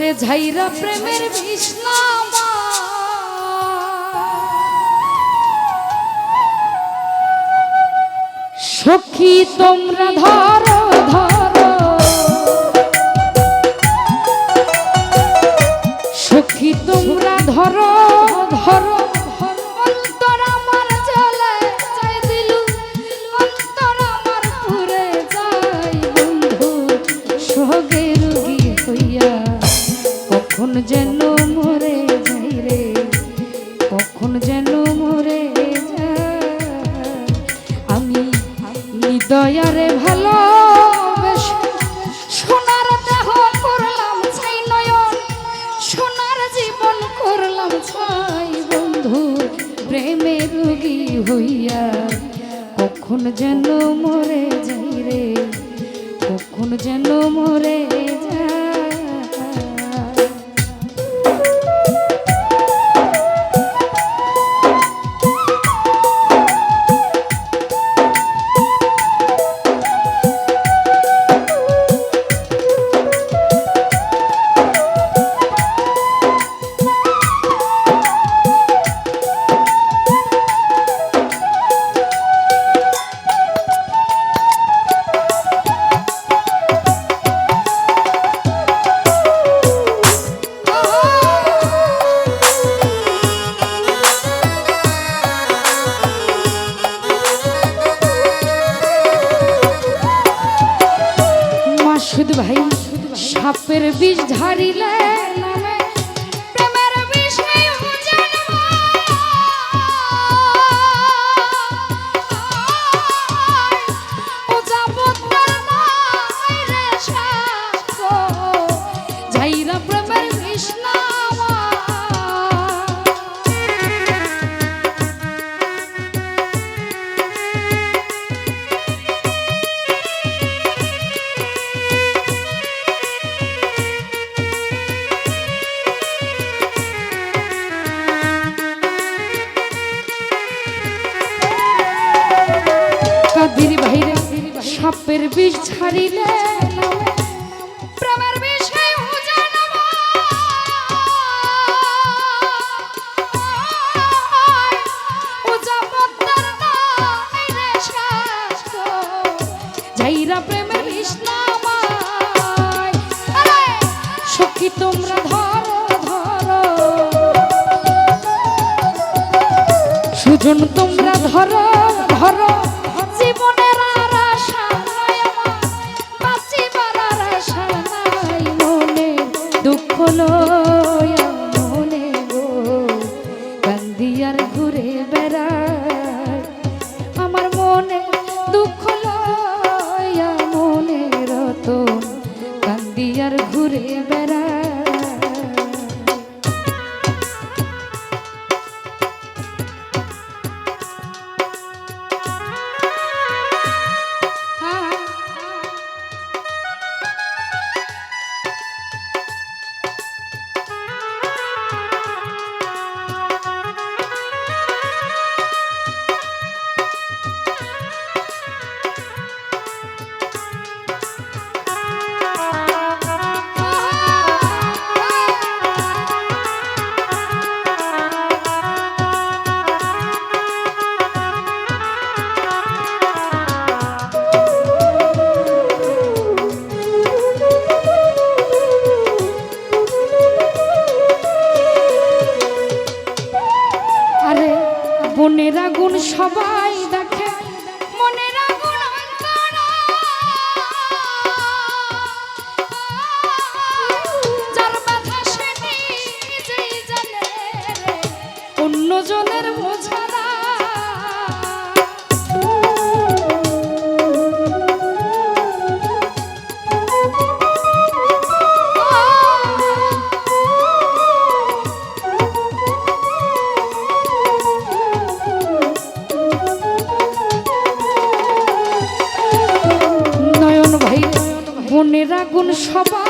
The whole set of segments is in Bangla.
রে ঝাইরা প্রেমের বিষ্ণামা সখী তোমরা ধরো ধরো। সখী তোমরা ধরো। সাপের বিষ ঝাড়িলে প্রেমের বিষ প্রেমের বিষ ছাড়িলে তোমরা ধরো ধরো। জীবনে গুণ সবা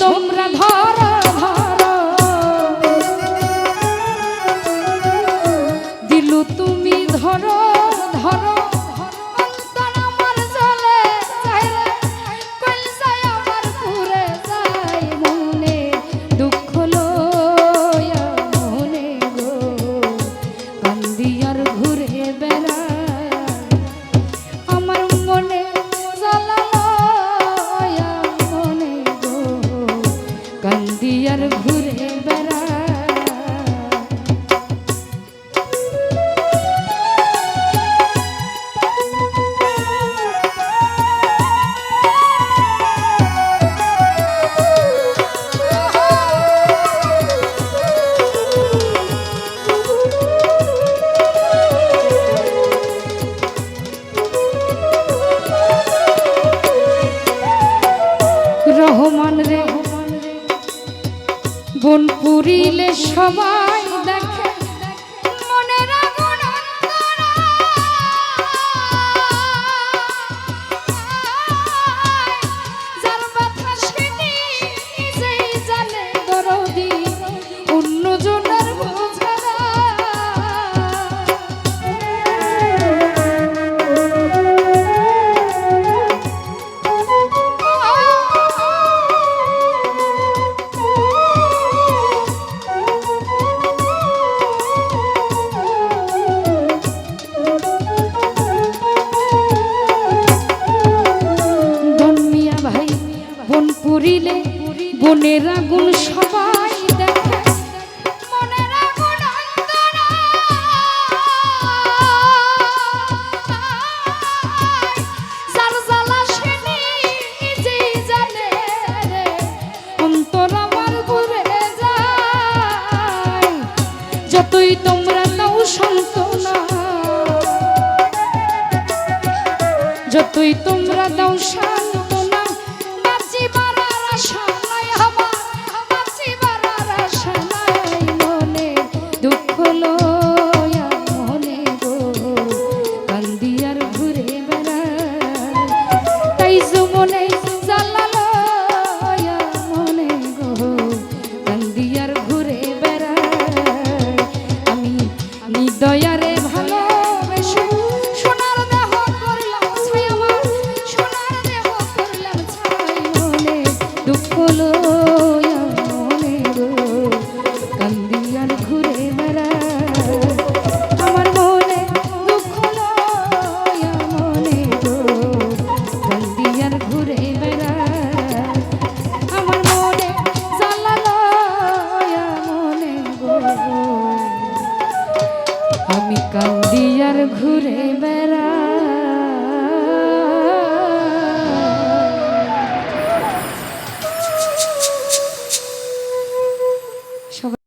তোমরা ধরো আর ঘুরে বেড়া Mama. মনের আগুন সবাই দেখে। মনের আগুন সে নিজেই জানে অন্তর আমার যায়। যতই তোমরা নাও সান্ত্বনা। যতই তোমরা দাও সা